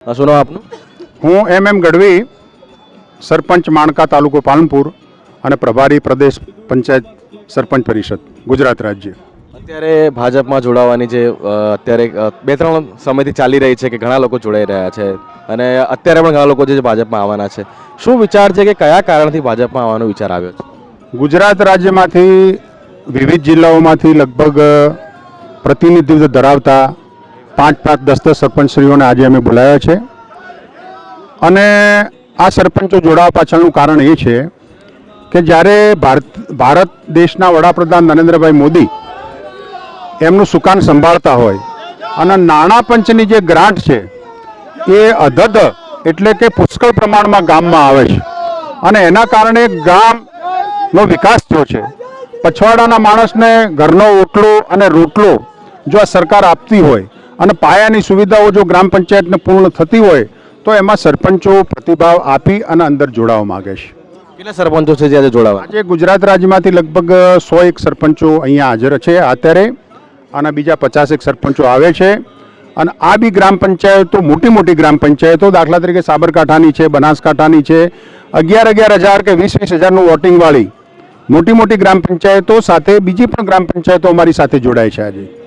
શું નામ આપનું? હું એમ એમ ગઢવી સરપંચ માણકા તાલુકો પાલનપુર અને પ્રભારી પ્રદેશ પંચાયત સરપંચ પરિષદ ગુજરાત રાજ્ય. અત્યારે ભાજપમાં જોડાવાની જે અત્યારે બે ત્રણ સમયથી ચાલી રહી છે કે ઘણા લોકો જોડાઈ રહ્યા છે અને અત્યારે પણ ઘણા લોકો જે ભાજપમાં આવવાના છે. શું વિચાર છે કે કયા કારણથી ભાજપમાં આવવાનો વિચાર આવ્યો છે? ગુજરાત રાજ્યમાંથી વિવિધ જિલ્લાઓમાંથી લગભગ પ્રતિનિધિત્વ ધરાવતા પાંચ પાંચ દસ દસ સરપંચશ્રીઓને આજે અમે બોલાવ્યા છે. અને આ સરપંચો જોડાવા પાછળનું કારણ એ છે કે જ્યારે ભારત ભારત દેશના વડાપ્રધાન નરેન્દ્રભાઈ મોદી એમનું સુકાન સંભાળતા હોય અને નાણાં પંચની જે ગ્રાન્ટ છે એ અધધ એટલે કે પુષ્કળ પ્રમાણમાં ગામમાં આવે છે. અને એના કારણે ગામનો વિકાસ થયો છે. પછવાડાના માણસને ઘરનો ઓટલો અને રોટલો જો આ સરકાર આપતી હોય અને પાયાની સુવિધાઓ જો ગ્રામ પંચાયતને પૂર્ણ થતી હોય તો એમાં સરપંચો પ્રતિભાવ આપી અને અંદર જોડાવા માગે છે. કેટલા સરપંચો છે જે આજે જોડાવા? આજે ગુજરાત રાજ્યમાંથી લગભગ સો એક સરપંચો અહીંયા હાજર છે અત્યારે અને બીજા પચાસ એક સરપંચો આવે છે. અને આ બી ગ્રામ પંચાયતો મોટી મોટી ગ્રામ પંચાયતો દાખલા તરીકે સાબરકાંઠાની છે બનાસકાંઠાની છે અગિયાર અગિયાર હજાર કે વીસ વીસ હજારનું વોટિંગવાળી મોટી મોટી ગ્રામ પંચાયતો સાથે બીજી પણ ગ્રામ પંચાયતો અમારી સાથે જોડાય છે આજે.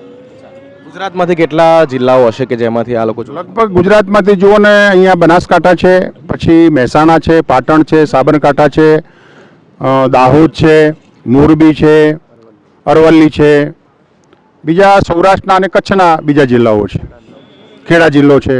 ગુજરાતમાંથી કેટલા જિલ્લાઓ હશે કે જેમાંથી આ લોકો લગભગ ગુજરાતમાંથી જુઓ ને, અહીંયા બનાસકાંઠા છે, પછી મહેસાણા છે, પાટણ છે, સાબરકાંઠા છે દાહોદ છે, મોરબી છે, અરવલ્લી છે, બીજા સૌરાષ્ટ્રના અને કચ્છના બીજા જિલ્લાઓ છે. ખેડા જિલ્લો છે.